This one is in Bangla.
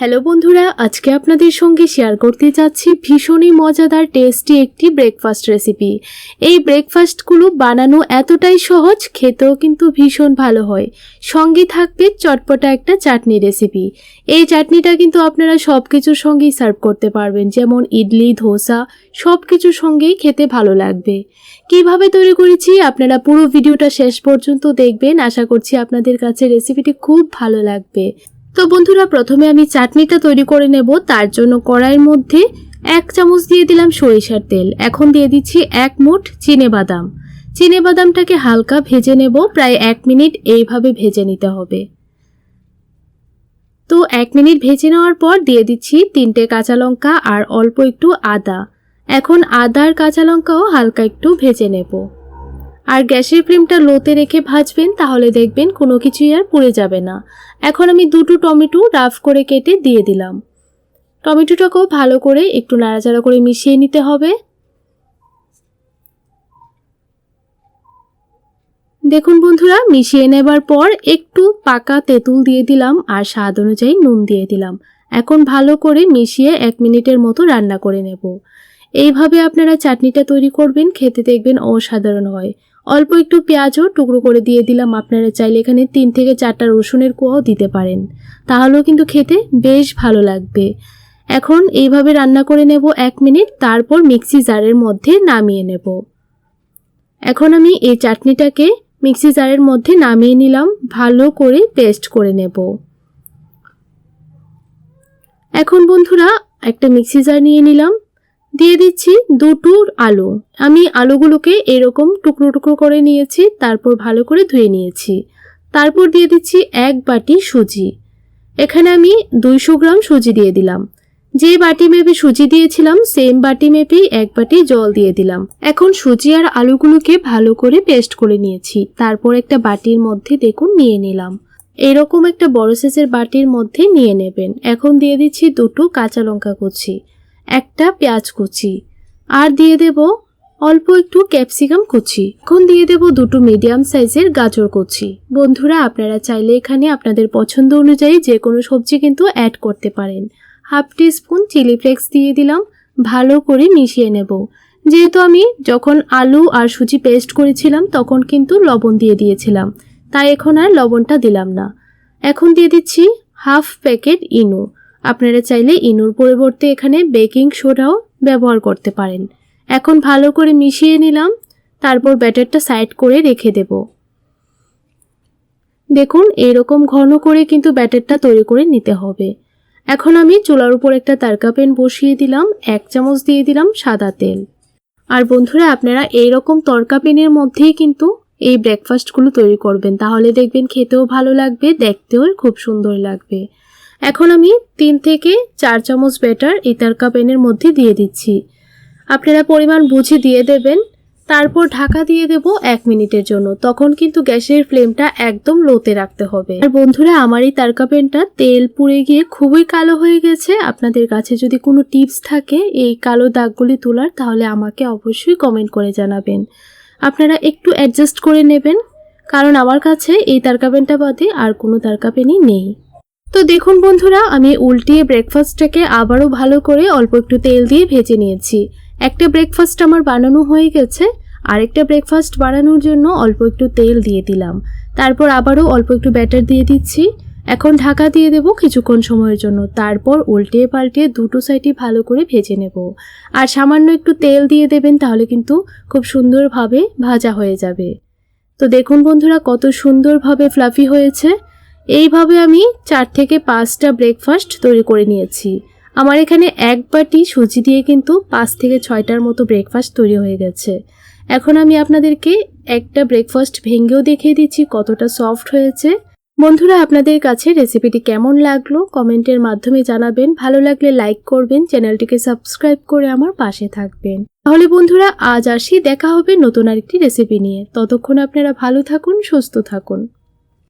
হ্যালো বন্ধুরা, আজকে আপনাদের সঙ্গে শেয়ার করতে যাচ্ছি ভীষণই মজাদার টেস্টি একটি ব্রেকফাস্ট রেসিপি এই ব্রেকফাস্টগুলো বানানো এতটাই সহজ, খেতেও কিন্তু ভীষণ ভালো হয়। সঙ্গে থাকবে চটপটা একটা চাটনি রেসিপি এই চাটনিটা কিন্তু আপনারা সব কিছুর সঙ্গেই সার্ভ করতে পারবেন, যেমন ইডলি, ধোসা সব কিছুর সঙ্গেই খেতে ভালো লাগবে। কীভাবে তৈরি করেছি আপনারা পুরো ভিডিওটা শেষ পর্যন্ত দেখবেন। আশা করছি আপনাদের কাছে রেসিপিটি খুব ভালো লাগবে। তো বন্ধুরা, প্রথমে আমি চাটনিটা তৈরি করে নেব। তার জন্য কড়াইয়ের মধ্যে এক চামচ দিয়ে দিলাম সরিষার তেল। এখন দিয়ে দিচ্ছি এক মুঠ চিনে বাদাম। চিনে বাদামটাকে হালকা ভেজে নেব। প্রায় এক মিনিট এইভাবে ভেজে নিতে হবে। তো এক মিনিট ভেজে নেওয়ার পর দিয়ে দিচ্ছি তিনটে কাঁচা লঙ্কা আর অল্প একটু আদা। এখন আদার কাঁচা লঙ্কাও হালকা একটু ভেজে নেব। আর গ্যাসের ফ্লেমটা লোতে রেখে ভাজবেন, তাহলে দেখবেন কোনো কিছুই আর পুড়ে যাবে না। এখন আমি দুটো টমেটো রাফ করে কেটে দিয়ে দিলাম। টমেটোটাকেও ভালো করে একটু নাড়াচাড়া করে মিশিয়ে নিতে হবে। দেখুন বন্ধুরা, মিশিয়ে নেবার পর একটু পাকা তেঁতুল দিয়ে দিলাম আর স্বাদ অনুযায়ী নুন দিয়ে দিলাম। এখন ভালো করে মিশিয়ে এক মিনিটের মতো রান্না করে নেব। এইভাবে আপনারা চাটনিটা তৈরি করবেন, খেতে দেখবেন অসাধারণ হয়। অল্প একটু পেঁয়াজও টুকরো করে দিয়ে দিলাম। আপনারা চাইলে এখানে তিন থেকে চারটা রসুনের কোয়াও দিতে পারেন। তাহলেও কিন্তু খেতে বেশ ভালো লাগবে। এখন এইভাবে রান্না করে নেব এক মিনিট, তারপর মিক্সি জারের মধ্যে নামিয়ে নেব। এখন আমি এই চাটনিটাকে মিক্সি জারের মধ্যে নামিয়ে নিলাম, ভালো করে পেস্ট করে নেব। এখন বন্ধুরা, একটা মিক্সি জার নিয়ে নিলাম। দিয়ে দিচ্ছি দুটো আলু। আমি আলুগুলোকে এরকম টুকরো টুকরো করে নিয়েছি, তারপর ভালো করে ধুয়ে নিয়েছি। তারপর দিয়ে দিচ্ছি এক বাটি সুজি। এখানে আমি দুইশো গ্রাম সুজি দিয়ে দিলাম। যে বাটি মেপে সুজি দিয়েছিলাম, সেম বাটি মেপেই এক বাটি জল দিয়ে দিলাম। এখন সুজি আর আলুগুলোকে ভালো করে পেস্ট করে নিয়েছি। তারপর একটা বাটির মধ্যে দেখুন নিয়ে নিলাম। এরকম একটা বড় সাইজের বাটির মধ্যে নিয়ে নেবেন। এখন দিয়ে দিচ্ছি দুটো কাঁচা লঙ্কা কুচি। একটা পেঁয়াজ কুচি। আর দিয়ে দেব অল্প একটু ক্যাপসিকাম কুচি। এখন দিয়ে দেব দুটো মিডিয়াম সাইজের গাজর কুচি। বন্ধুরা, আপনারা চাইলে এখানে আপনাদের পছন্দ অনুযায়ী যে কোনো সবজি কিন্তু অ্যাড করতে পারেন। হাফ স্পুন চিলি ফ্লেক্স দিয়ে দিলাম। ভালো করে মিশিয়ে নেব। যেহেতু আমি যখন আলু আর সুজি পেস্ট করেছিলাম, তখন কিন্তু লবণ দিয়ে দিয়েছিলাম। তাই এখন আর লবণটা দিলাম না। এখন দিয়ে দিচ্ছি হাফ প্যাকেট ইনো। আপনারা চাইলে ইনুর পরিবর্তে এখানে বেকিং সোডাও ব্যবহার করতে পারেন। এখন ভালো করে মিশিয়ে নিলাম, তারপর ব্যাটারটা সাইড করে রেখে দেব। দেখুন, এরকম ঘন করে কিন্তু ব্যাটারটা তৈরি করে নিতে হবে। এখন আমি চুলার উপর একটা তারকা পেন বসিয়ে দিলাম, এক চামচ দিয়ে দিলাম সাদা তেল। আর বন্ধুরা, আপনারা এইরকম তরকা পেনের মধ্যেই কিন্তু এই ব্রেকফাস্টগুলো তৈরি করবেন। তাহলে দেখবেন খেতেও ভালো লাগবে, দেখতেও খুব সুন্দর লাগবে। এখন আমি তিন থেকে চার চামচ ব্যাটার এই তারকা পেনের মধ্যে দিয়ে দিচ্ছি। আপনারা পরিমাণ বুঝে দিয়ে দেবেন। তারপর ঢাকা দিয়ে দেব এক মিনিটের জন্য। তখন কিন্তু গ্যাসের ফ্লেমটা একদম লোতে রাখতে হবে। আর বন্ধুরা, আমার এই তারকা পেনটা তেল পুড়ে গিয়ে খুবই কালো হয়ে গেছে। আপনাদের কাছে যদি কোনো টিপস থাকে এই কালো দাগগুলি তোলার, তাহলে আমাকে অবশ্যই কমেন্ট করে জানাবেন। আপনারা একটু অ্যাডজাস্ট করে নেবেন, কারণ আমার কাছে এই তারকা পেনটা বাদে আর কোনো তারকা পেনই নেই। তো দেখুন বন্ধুরা, আমি উল্টিয়ে ব্রেকফাস্টটাকে আবারও ভালো করে অল্প একটু তেল দিয়ে ভেজে নিয়েছি। একটা ব্রেকফাস্ট আমার বানানো হয়ে গেছে, আরেকটা ব্রেকফাস্ট বানানোর জন্য অল্প একটু তেল দিয়ে দিলাম। তারপর আবারও অল্প একটু ব্যাটার দিয়ে দিচ্ছি। এখন ঢাকা দিয়ে দেব কিছুক্ষণ সময়ের জন্য। তারপর উল্টিয়ে পাল্টিয়ে দুটো সাইডই ভালো করে ভেজে নেব। আর সামান্য একটু তেল দিয়ে দেবেন, তাহলে কিন্তু খুব সুন্দরভাবে ভাজা হয়ে যাবে। তো দেখুন বন্ধুরা, কত সুন্দরভাবে ফ্লাফি হয়েছে। এইভাবে আমি চার থেকে পাঁচটা ব্রেকফাস্ট তৈরি করে নিয়েছি। আমার এখানে এক বাটি সুজি দিয়ে কিন্তু পাঁচ থেকে ছয়টার মতো ব্রেকফাস্ট তৈরি হয়ে গেছে। এখন আমি আপনাদেরকে একটা ব্রেকফাস্ট ভেঙেও দেখিয়ে দিচ্ছি কতটা সফট হয়েছে। বন্ধুরা, আপনাদের কাছে রেসিপিটি কেমন লাগল কমেন্টের মাধ্যমে জানাবেন। ভালো লাগলে লাইক করবেন, চ্যানেলটিকে সাবস্ক্রাইব করে আমার পাশে থাকবেন। তাহলে বন্ধুরা, আজ আসি, দেখা হবে নতুন আরেকটি রেসিপি নিয়ে। ততক্ষণ আপনারা ভালো থাকুন, সুস্থ থাকুন।